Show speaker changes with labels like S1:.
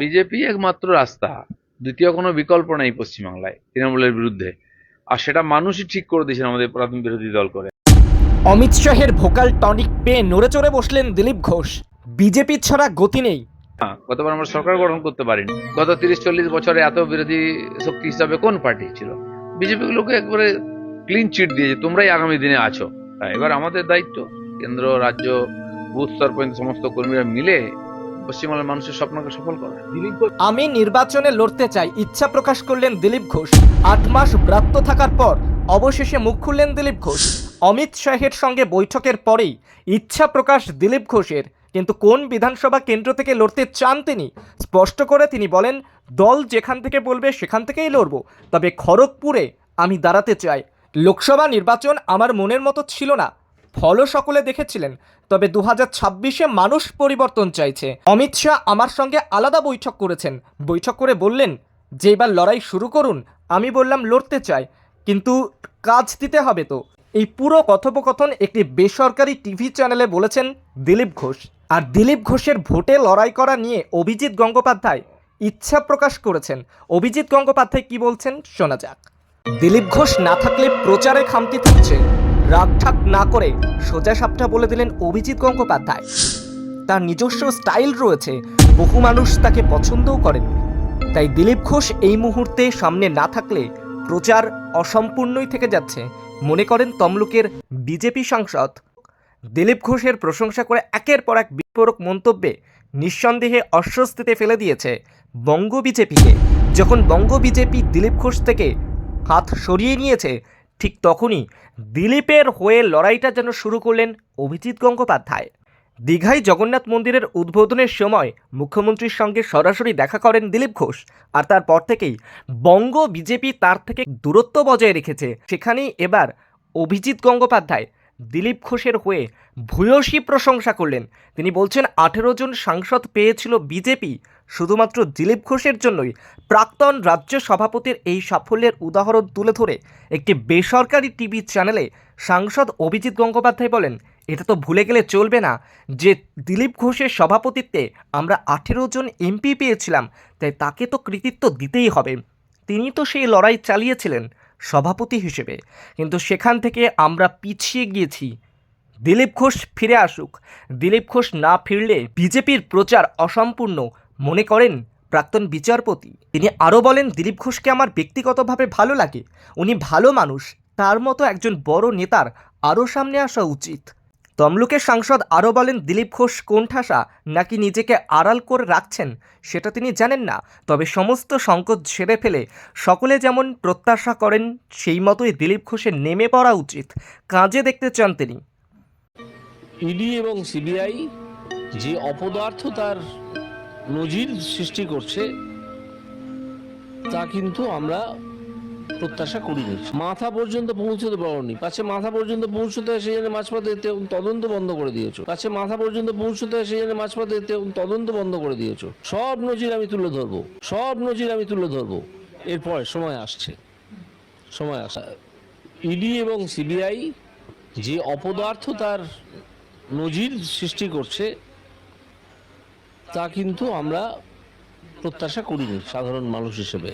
S1: BJP একমাত্র রাস্তা। দ্বিতীয় কোনো বিকল্প নেই পশ্চিমবাংলায় তৃণমূলের বিরুদ্ধে। আর সেটা মানুষই ঠিক করে দিয়েছেন আমাদের প্রধান বিরোধী দল করে।
S2: অমিত শাহের ভোকাল টনিক পেয়ে নড়ে চড়ে বসলেন দিলীপ ঘোষ। বিজেপির ছাড়া গতি নেই।
S1: হ্যাঁ, গতবার আমরা সরকার গঠন করতে পারিনি। গত তিরিশ চল্লিশ বছরে এত বিরোধী শক্তি হিসাবে কোন পার্টি ছিল? বিজেপি গুলোকে একবারে ক্লিন চিট দিয়েছে তোমরাই আগামী দিনে আছো। এবার আমাদের দায়িত্ব। কেন্দ্র রাজ্য বুথ স্তর পর্যন্ত সমস্ত কর্মীরা মিলে পশ্চিমবাংলার মানুষের স্বপ্নকে সফল করা।
S3: দিলীপ ঘোষ
S2: আমি নির্বাচনে লড়তে চাই, ইচ্ছা প্রকাশ করলেন দিলীপ ঘোষ। আট মাস ব্রাত্য থাকার পর অবশেষে মুখ খুললেন দিলীপ ঘোষ। অমিত শাহের সঙ্গে বৈঠকের পরেই ইচ্ছা প্রকাশ দিলীপ ঘোষের। কিন্তু কোন বিধানসভা কেন্দ্র থেকে লড়তে চান তিনি? স্পষ্ট করে তিনি বলেন, দল যেখান থেকে বলবে সেখান থেকেই লড়ব। তবে খড়গপুরে আমি দাঁড়াতে চাই। লোকসভা নির্বাচন আমার মনের মতো ছিল না। ফলও সকলে দেখেছিলেন, তবে দু হাজার ছাব্বিশে মানুষ পরিবর্তন চাইছে। অমিত শাহ আমার সঙ্গে আলাদা বৈঠক করেছেন। বৈঠক করে বললেন, যে এবার লড়াই শুরু করুন, আমি বললাম লড়তে চাই, কিন্তু কাজ দিতে হবে তো। এই পুরো কথোপকথন একটি বেসরকারি টিভি চ্যানেলে বলেছেন দিলীপ ঘোষ। আর দিলীপ ঘোষের ভোটে লড়াই করা নিয়ে অভিজিৎ গঙ্গোপাধ্যায় ইচ্ছা প্রকাশ করেছেন। অভিজিৎ গঙ্গোপাধ্যায় কি বলছেন শোনা যাক। দিলীপ ঘোষ না থাকলে প্রচারে খামতি থাকছে। রাগঠাক না করে সোজা সাপটা বলে দিলেন অভিজিৎ গঙ্গোপাধ্যায়। তার নিজস্ব স্টাইল রয়েছে, বহু মানুষ তাকে পছন্দও করেন। তাই দিলীপ ঘোষ এই মুহূর্তে সামনে না থাকলে প্রচার অসম্পূর্ণই থেকে যাচ্ছে, মনে করেন তমলুকের বিজেপি সাংসদ। দিলীপ ঘোষের প্রশংসা করে একের পর এক বিস্ফোরক মন্তব্যে নিঃসন্দেহে অস্বস্তিতে ফেলে দিয়েছে বঙ্গ বিজেপিকে। যখন বঙ্গ বিজেপি দিলীপ ঘোষ থেকে হাত সরিয়ে নিয়েছে ঠিক তখনই দিলীপের হয়ে লড়াইটা যেন শুরু করলেন অভিজিৎ গঙ্গোপাধ্যায়। দীঘায় জগন্নাথ মন্দিরের উদ্বোধনের সময় মুখ্যমন্ত্রীর সঙ্গে সরাসরি দেখা করেন দিলীপ ঘোষ আর তারপর থেকেই বঙ্গ বিজেপি তার থেকে দূরত্ব বজায় রেখেছে। সেখানেই এবার অভিজিৎ গঙ্গোপাধ্যায় দিলীপ ঘোষের হয়ে ভূয়সী প্রশংসা করলেন। তিনি বলছেন, আঠেরো জন সাংসদ পেয়েছিল বিজেপি শুধুমাত্র দিলীপ ঘোষের জন্যই প্রাক্তন রাজ্য সভাপতির এই সাফল্যের উদাহরণ তুলে ধরে একটি বেসরকারি টিভি চ্যানেলে সাংসদ অভিজিৎ গঙ্গোপাধ্যায় বলেন, এটা তো ভুলে গেলে চলবে না যে দিলীপ ঘোষের সভাপতিত্বে আমরা আঠেরো জন এমপি পেয়েছিলাম, তাই তাকে তো কৃতিত্ব দিতেই হবে। তিনি তো সেই লড়াই চালিয়েছিলেন সভাপতি হিসেবে, কিন্তু সেখান থেকে আমরা পিছিয়ে গিয়েছি। দিলীপ ঘোষ ফিরে আসুক। দিলীপ ঘোষ না ফিরলে বিজেপির প্রচার অসম্পূর্ণ। মনে করেন প্রাক্তন বিচারপতি? তিনি আরও বলেন, দিলীপ ঘোষকে আমার ব্যক্তিগতভাবে ভালো লাগে। উনি ভালো মানুষ। তার মতো একজন বড় নেতার আরও সামনে আসা উচিত। তমলুকের সাংসদ আরও বলেন, দিলীপ ঘোষ কোণঠাসা নাকি নিজেকে আড়াল করে রাখছেন, সেটা তিনি জানেন না। তবে সমস্ত সংকট ঝেড়ে ফেলে সকলে যেমন প্রত্যাশা করেন, সেই মতোই দিলীপ ঘোষের নেমে পড়া উচিত। কাজে দেখতে চান তিনি।
S4: ইডি এবং সিবিআই যে অপদার্থ তার নজির সৃষ্টি করছে, তা কিন্তু আমরা প্রত্যাশা করিনি। মাথা পর্যন্ত পৌঁছতে পারোনি। পাছে মাথা পর্যন্ত পৌঁছতে সেই জন্য মাঝপথে তদন্ত বন্ধ করে দিয়েছ। পাছে মাথা পর্যন্ত পৌঁছতে সেই জন্য মাঝপথে তদন্ত বন্ধ করে দিয়েছ। সব নজির আমি তুলে ধরবো। সব নজির আমি তুলে ধরবো। এরপরে সময় আসছে। সময় আসা ইডি এবং সিবিআই যে অপদার্থ তার নজির সৃষ্টি করছে তা কিন্তু আমরা প্রত্যাশা করিনি সাধারণ মানুষ হিসেবে।